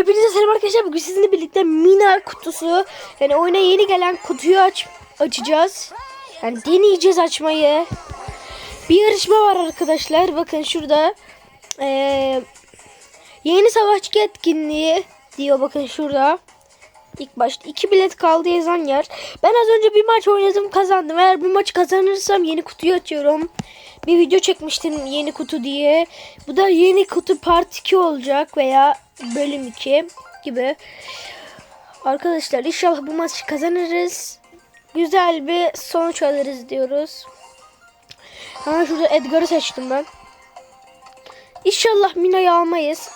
Hepinize selam arkadaşlar. Bugün sizinle birlikte Mina kutusu yani oyuna yeni gelen kutuyu aç açacağız. Yani deneyeceğiz açmayı. Bir yarışma var arkadaşlar. Bakın şurada. Ee, yeni savaşçı etkinliği diyor bakın şurada. İlk başta iki bilet kaldı yazan yer. Ben az önce bir maç oynadım kazandım. Eğer bu maçı kazanırsam yeni kutuyu açıyorum. Bir video çekmiştim yeni kutu diye. Bu da yeni kutu part 2 olacak veya bölüm 2 gibi. Arkadaşlar inşallah bu maçı kazanırız. Güzel bir sonuç alırız diyoruz. Hemen şurada Edgar'ı seçtim ben. İnşallah Mina'yı almayız.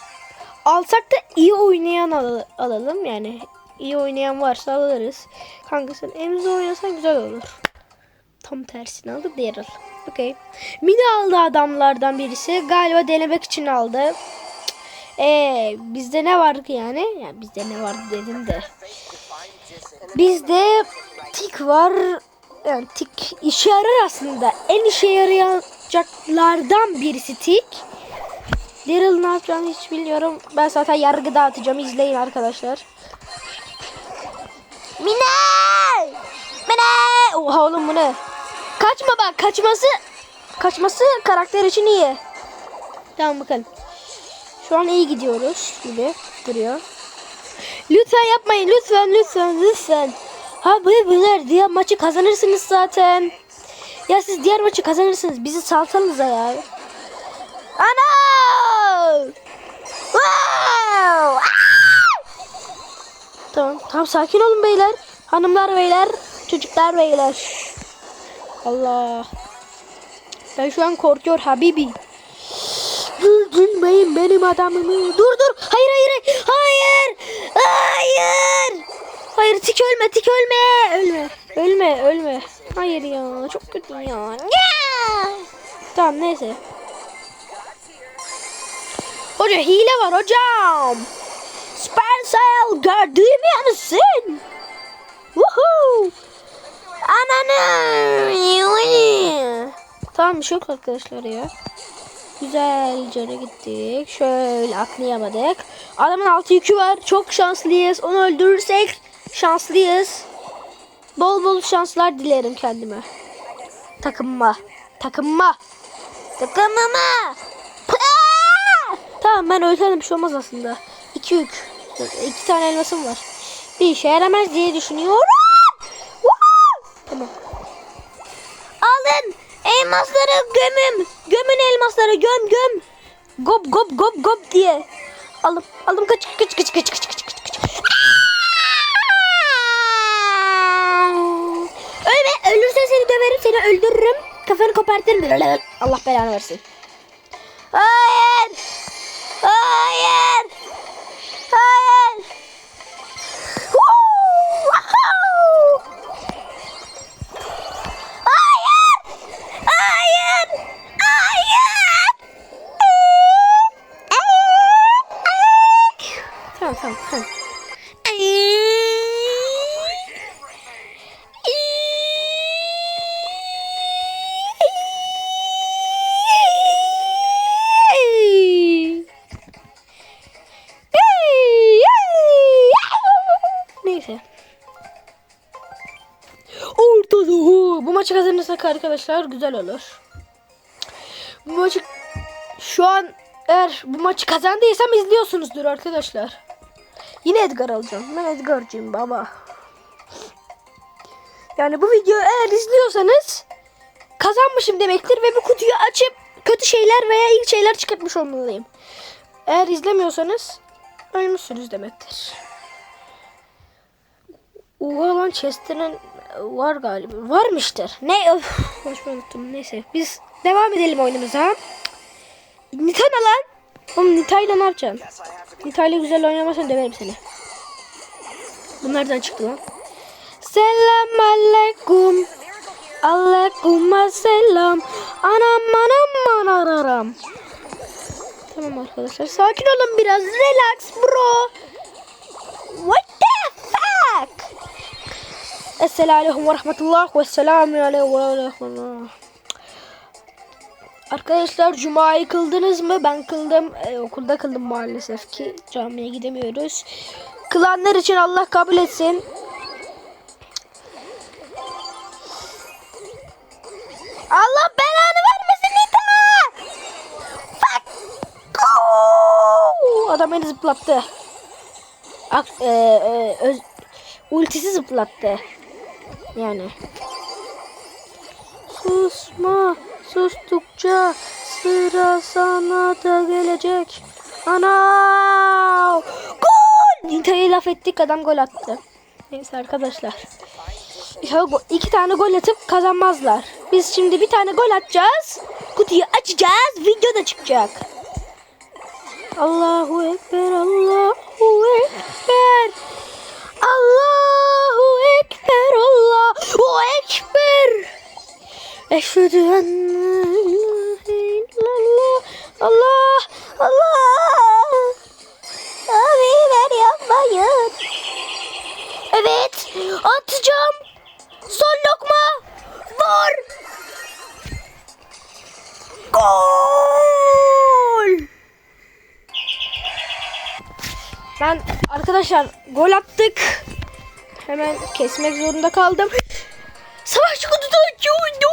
Alsak da iyi oynayan al- alalım yani. iyi oynayan varsa alırız. Kanka sen Emre oynasan güzel olur. Tam tersini aldı Daryl. Okey. Mina aldı adamlardan birisi. Galiba denemek için aldı. Eee bizde ne vardı yani? Ya bizde ne vardı dedim de. Bizde tik var. Yani tik işe yarar aslında. En işe yarayacaklardan birisi tik. Daryl ne yapacağını hiç bilmiyorum. Ben zaten yargı dağıtacağım. İzleyin arkadaşlar. Mine! Mine! Oha oğlum bu ne? Kaçma bak kaçması kaçması karakter için iyi. Tamam bakalım. Şu an iyi gidiyoruz gibi duruyor. Lütfen yapmayın lütfen lütfen lütfen. Ha böyle böyle diğer maçı kazanırsınız zaten. Ya siz diğer maçı kazanırsınız. Bizi salsanıza ya. Ana! Wow! Tamam, tamam sakin olun beyler. Hanımlar beyler, çocuklar beyler. Allah. Ben şu an korkuyor Habibi. Öldürmeyin benim adamımı. Dur dur. Hayır hayır. Hayır. Hayır. Hayır tik ölme tik ölme. Ölme. Ölme ölme. Hayır ya çok kötü ya. Ya. Tamam neyse. Hoca hile var hocam. Spersel gördüğümü musun? Woohoo. Ananı. Tamam bir şey yok arkadaşlar ya. Güzelce gittik. Şöyle atlayamadık. Adamın altı yükü var. Çok şanslıyız. Onu öldürürsek şanslıyız. Bol bol şanslar dilerim kendime. Takımma. Takımma. Takımıma. Tamam ben ölsem bir şey olmaz aslında. İki yük. İki tane elmasım var. Bir işe yaramaz diye düşünüyorum. gömüm. Gömün elmasları göm göm. Gop gop gop gop diye. Alım alım kaç kaç kaç kaç kaç kaç kaç. Ölme ölürsen seni döverim seni öldürürüm. Kafanı kopartırım. Allah belanı versin. Hayır. Maçı kazanırsak arkadaşlar güzel olur. Bu maçı şu an eğer bu maçı kazandıysam izliyorsunuzdur arkadaşlar. Yine Edgar alacağım. Ben Edgar'cıyım baba. Yani bu videoyu eğer izliyorsanız kazanmışım demektir ve bu kutuyu açıp kötü şeyler veya iyi şeyler çıkartmış olmalıyım. Eğer izlemiyorsanız ölmüşsünüz demektir. Oha lan Chester'ın var galiba. Varmıştır. Ne? Öf, boş unuttum. Neyse. Biz devam edelim oyunumuza. Nitana lan. Oğlum Nita'yla ne yapacaksın? Nita'yla güzel oynamazsan döverim seni. Bu nereden çıktı lan? Selam aleyküm. Aleyküm selam. Anam anam anararam. Tamam arkadaşlar. Sakin olun biraz. Relax bro. What? Esselamu Aleyküm ve Rahmetullah ve Selamu Aleyküm. Arkadaşlar Cuma'yı kıldınız mı? Ben kıldım. Ee, okulda kıldım maalesef ki. Camiye gidemiyoruz. Kılanlar için Allah kabul etsin. Allah belanı vermesin Nita! Fuck! Go! Adam beni zıplattı. Ak, e, e, öz, ultisi zıplattı. Yani. Susma. Sustukça sıra sana da gelecek. Ana! Gol! Nita'ya laf ettik adam gol attı. Neyse arkadaşlar. Ya iki tane gol atıp kazanmazlar. Biz şimdi bir tane gol atacağız. Kutuyu açacağız. Video da çıkacak. Allahu Ekber, Allahu Ekber. Allahu Ekber, Allahu Ekber. Eşhedü en illallah. Allah, Allah. Abiler yapmayın. Evet, atacağım. Son lokma. Vur. Gol. Ben arkadaşlar gol attık. Hemen kesmek zorunda kaldım. Savaşçı kutusu açıyordu.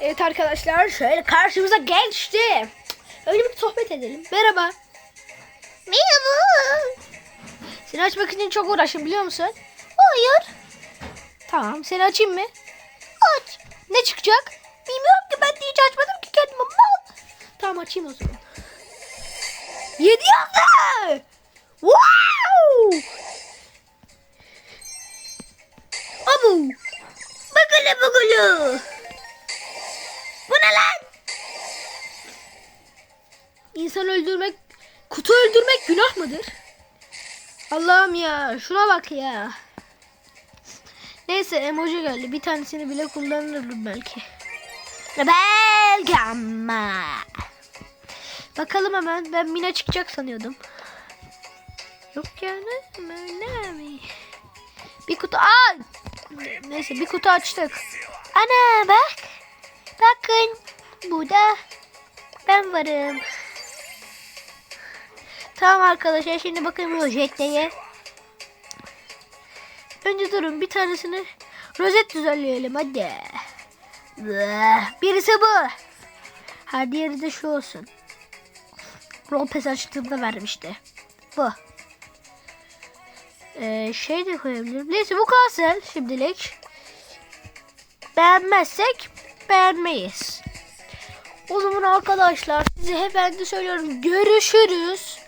Evet arkadaşlar şöyle karşımıza geçti. Öyle bir sohbet edelim. Merhaba. Merhaba. Seni açmak için çok uğraştım biliyor musun? Hayır. Tamam seni açayım mı? Aç. Ne çıkacak? Bilmiyorum ki ben de hiç açmadım ki kendime mal. Tamam açayım o zaman. Yedi yazdı. Wow. Abu. Bakılı bakılı. Bu ne lan? İnsan öldürmek, kutu öldürmek günah mıdır? Allah'ım ya şuna bak ya. Neyse emoji geldi. Bir tanesini bile kullanırım belki. Belki ama. Bakalım hemen. Ben Mina çıkacak sanıyordum. Yok yani. Öyle mi? Bir kutu. Aa! Neyse bir kutu açtık. Ana bak. Bakın. Burada ben varım. Tamam arkadaşlar şimdi bakın rozeteye. Önce durun bir tanesini rozet düzenleyelim hadi. Birisi bu. Ha diğeri de şu olsun. Rompes açtığımda vermişti. Bu. Ee, şey de koyabilirim. Neyse bu kalsın şimdilik. Beğenmezsek beğenmeyiz. O zaman arkadaşlar size hemen de söylüyorum. Görüşürüz.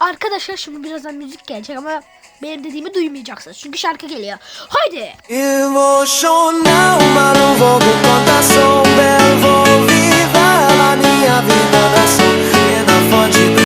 Arkadaşlar şimdi birazdan müzik gelecek ama benim dediğimi duymayacaksınız. Çünkü şarkı geliyor. Haydi. Emocional,